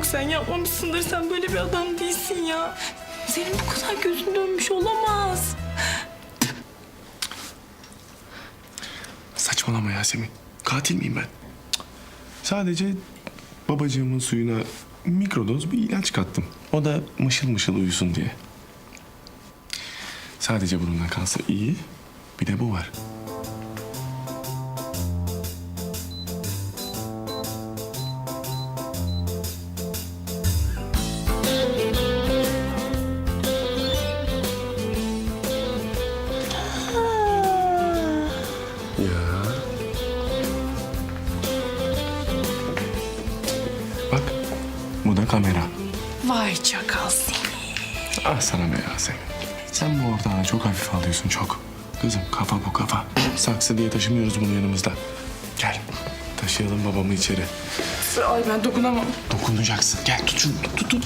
Yok sen yapmamışsındır. Sen böyle bir adam değilsin ya. Senin bu kadar gözün dönmüş olamaz. Saçmalama Yasemin. Katil miyim ben? Sadece babacığımın suyuna mikrodoz bir ilaç kattım. O da mışıl mışıl uyusun diye. Sadece bununla kalsa iyi. Bir de bu var. Ya. Bak, bu da kamera. Vay çakal seni. Ah sana be Yasemin. Sen bu ortağı çok hafif alıyorsun çok. Kızım kafa bu kafa. Saksı diye taşımıyoruz bunu yanımızda. Gel taşıyalım babamı içeri. Ay ben dokunamam. Dokunacaksın. Gel tut şunu tut tut tut.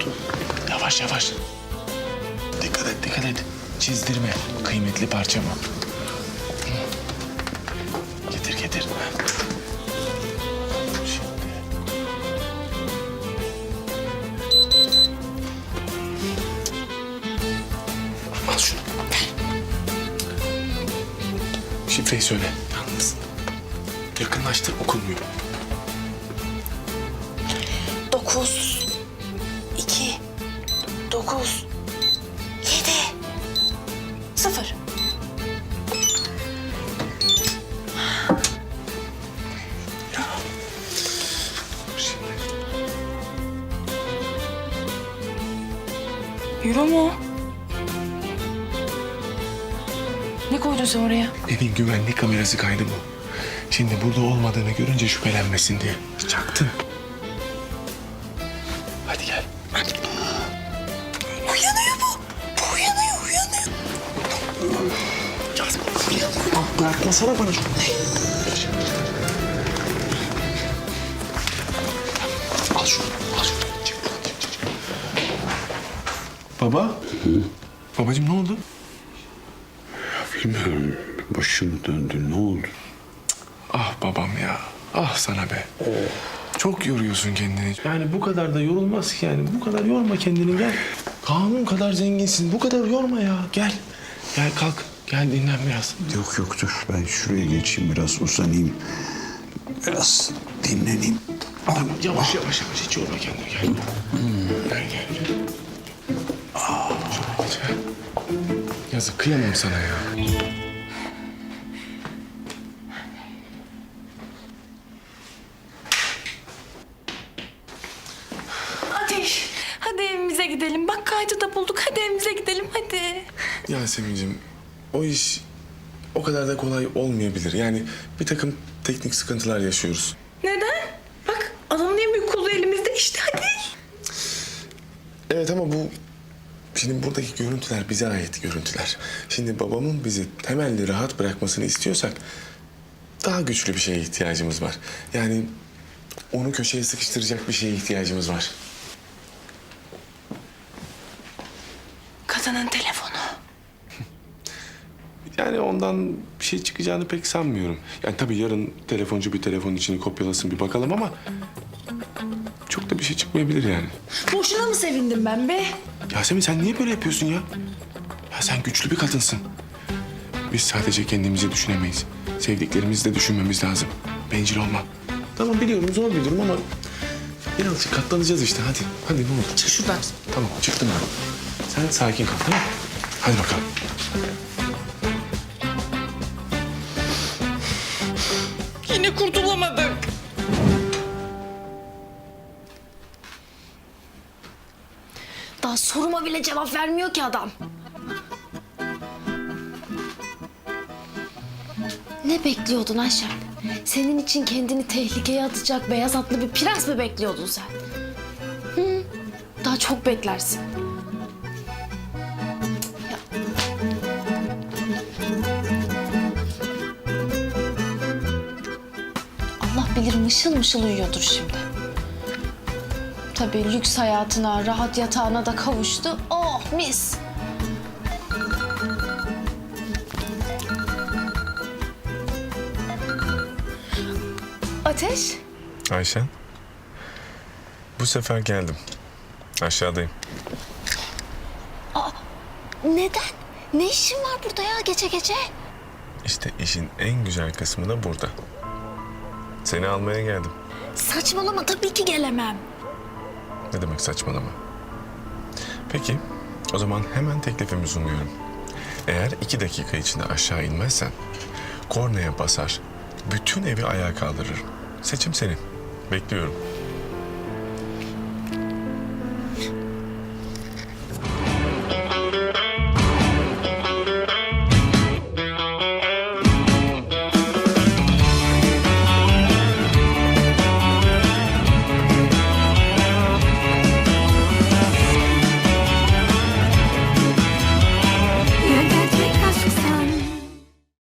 tut. Yavaş yavaş. Dikkat et dikkat et. Çizdirme. Kıymetli parça bu. Getir getir. Şimdi. Al şunu. Şifreyi söyle. Yalnız. Yakınlaştır okunmuyor. Dokuz. iki, Dokuz. Euro mu? Ne koydun sen oraya? Evin güvenlik kamerası kaydı bu. Şimdi burada olmadığını görünce şüphelenmesin diye. Çaktın. Hadi gel. Uyanıyor bu. Bu uyanıyor, uyanıyor. Ah, bırakmasana bana şunu. Al şunu, al şunu. Çık buradan, çık, çık, çık. Baba? Babacığım ne oldu? Bilmiyorum. Başım döndü. Ne oldu? Ah babam ya. Ah sana be. Çok yoruyorsun kendini. Yani bu kadar da yorulmaz ki yani. Bu kadar yorma kendini gel. Kanun kadar zenginsin. Bu kadar yorma ya. Gel. Gel kalk. Gel dinlen biraz. Yok yok dur. Ben şuraya geçeyim biraz uzanayım. Biraz dinleneyim. Tamam, yavaş yavaş yavaş. Hiç yorma kendini. Gel. Gel gel. Ha. Yazık kıyamam sana ya. Ateş, hadi evimize gidelim. Bak kaydı da bulduk. Hadi evimize gidelim, hadi. Yasemin'cim o iş o kadar da kolay olmayabilir. Yani bir takım teknik sıkıntılar yaşıyoruz. Neden? Bak adamın en büyük kolu elimizde işte hadi. Evet ama bu şimdi buradaki görüntüler bize ait görüntüler. Şimdi babamın bizi temelli rahat bırakmasını istiyorsak daha güçlü bir şeye ihtiyacımız var. Yani onu köşeye sıkıştıracak bir şeye ihtiyacımız var. Kadının telefonu. Yani ondan bir şey çıkacağını pek sanmıyorum. Yani tabii yarın telefoncu bir telefonun içini kopyalasın bir bakalım ama çok da bir şey çıkmayabilir yani. Boşuna mı sevindim ben be? Yasemin sen niye böyle yapıyorsun ya? Ya sen güçlü bir kadınsın. Biz sadece kendimizi düşünemeyiz. Sevdiklerimizi de düşünmemiz lazım. Bencil olma. Tamam biliyorum zor bir durum ama birazcık katlanacağız işte hadi. Hadi ne olur. Çık şuradan. Tamam çıktım ben. Sen sakin kal tamam mı? Hadi bakalım. Daha soruma bile cevap vermiyor ki adam. Ne bekliyordun Ayşen? Senin için kendini tehlikeye atacak beyaz atlı bir prens mi bekliyordun sen? Hı, daha çok beklersin. Ya. Allah bilir mışıl mışıl uyuyordur şimdi. Tabii lüks hayatına, rahat yatağına da kavuştu. Oh mis. Ateş, Ayşen. Bu sefer geldim. Aşağıdayım. Neden? Ne işin var burada ya gece gece? İşte işin en güzel kısmı da burada. Seni almaya geldim. Saçmalama tabii ki gelemem. Ne demek saçmalama? Peki, o zaman hemen teklifimi sunuyorum. Eğer iki dakika içinde aşağı inmezsen, kornaya basar, bütün evi ayağa kaldırırım. Seçim senin. Bekliyorum.